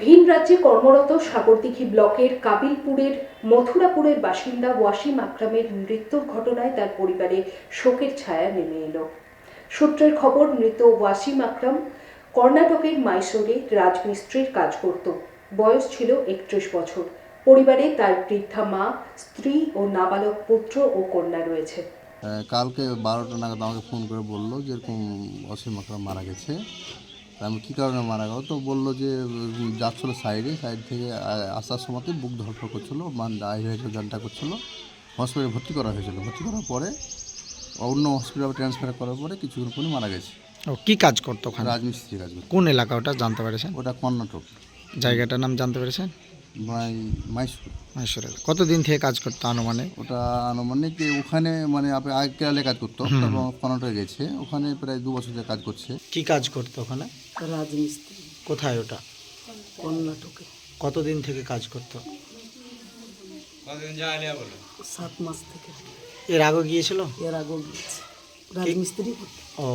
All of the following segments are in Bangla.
ভিন রাজ্যে কর্মরত সাগরদিঘি ব্লকের কাবিলপুরের, মথুরাপুরের বাসিন্দা ওয়াসিম আকরামের মৃত্যুর ঘটনায় তার পরিবারে শোকের ছায়া নেমে এলো। সূত্রের খবর, মৃত ওয়াসিম আকরাম কর্ণাটকের মাইসোরে রাজমিস্ত্রির কাজ করত। বয়স ছিল একত্রিশ বছর। পরিবারে তার বৃদ্ধা মা, স্ত্রী ও নাবালক পুত্র ও কন্যা রয়েছে। কালকে বারোটা নাগাদ আমাকে ফোন করে বলল যে এরকম অসীম আকরাম মারা গেছে। আমি কী কারণে মারা গেল? তো বলল যে যাচ্ছিল সাইডে সাইড থেকে আসার সময়তে বুক ধরফর করছিল মান আই হয়েছিল জানটা করছিল হসপিটালে ভর্তি করা হয়েছিল। ভর্তি করার পরে অন্য হসপিটালে ট্রান্সফার করার পরে কিছুক্ষণ পরে মারা গেছে। ও কী কাজ করতো ওখানে? রাজমিস্ত্রি কাজ কোন এলাকা? ওটা জানতে পেরেছেন? ওটা কর্ণাটক। জায়গাটার নাম জানতে পেরেছেন? মাই মাইসুর মহেশ্বরে কতদিন থেকে কাজ করতো আনুমানিক? ওটা আনুমানিক ওখানে মানে আপনি আগে কেরালে কাজ করতো তারপর কর্ণাটকে গেছে। ওখানে প্রায় দু বছর ধরে কাজ করছে। কি কাজ করতো ওখানে? রাজমিস্ত্রি। কোথায় ওটা? কর্ণাটকে কতদিন থেকে কাজ করতো? সাত মাস থেকে। এর আগে গিয়েছিল? এর আগেও গিয়েছে। রাজমিস্ত্রি ও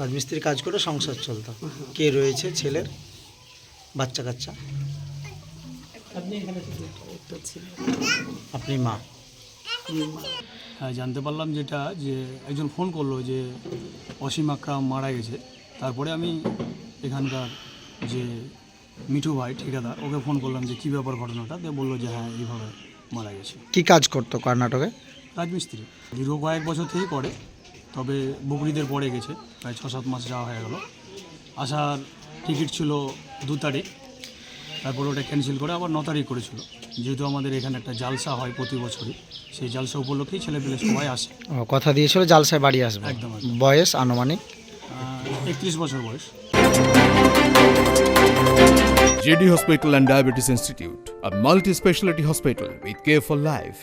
রাজমিস্ত্রি কাজ করে সংসার চলতো। কে রয়েছে ছেলের? বাচ্চা কাচ্চা আপনি মা। হ্যাঁ জানতে পারলাম যেটা যে একজন ফোন করল যে অসীম আকরাম মারা গেছে। তারপরে আমি এখানকার যে মিঠু ভাই ঠিকাদার ওকে ফোন করলাম যে কী ব্যাপার ঘটনাটা। দিয়ে বলল যে হ্যাঁ এইভাবে মারা গেছে। কি কাজ করতো কর্ণাটকে? রাজমিস্ত্রি। দীর্ঘ কয়েক বছর থেকেই করে তবে বকরিদের পরে গেছে। প্রায় ছ সাত মাস যাওয়া হয়ে গেল। আসার টিকিট ছিল দু তারিখ। তারপরে ওটা ক্যান্সেল করে আবার ন তারিখ করেছিল। যেহেতু আমাদের এখানে একটা জালসা হয় প্রতি বছরই সেই জালসা উপলক্ষেই ছেলেপেলে সবাই আসে। ও কথা দিয়েছিল জালসায় বাড়ি আসবে। একদম। বয়স আনুমানিক? একত্রিশ বছর বয়স। JD Hospital and Diabetes Institute, a multi specialty hospital with care for life.